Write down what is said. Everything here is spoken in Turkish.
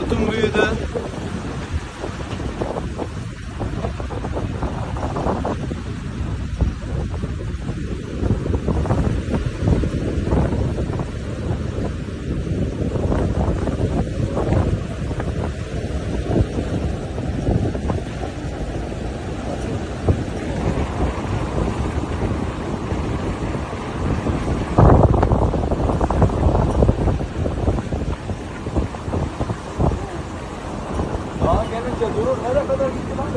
Hortum büyüdü. Bana gelince durur. Nereye kadar gitti lan?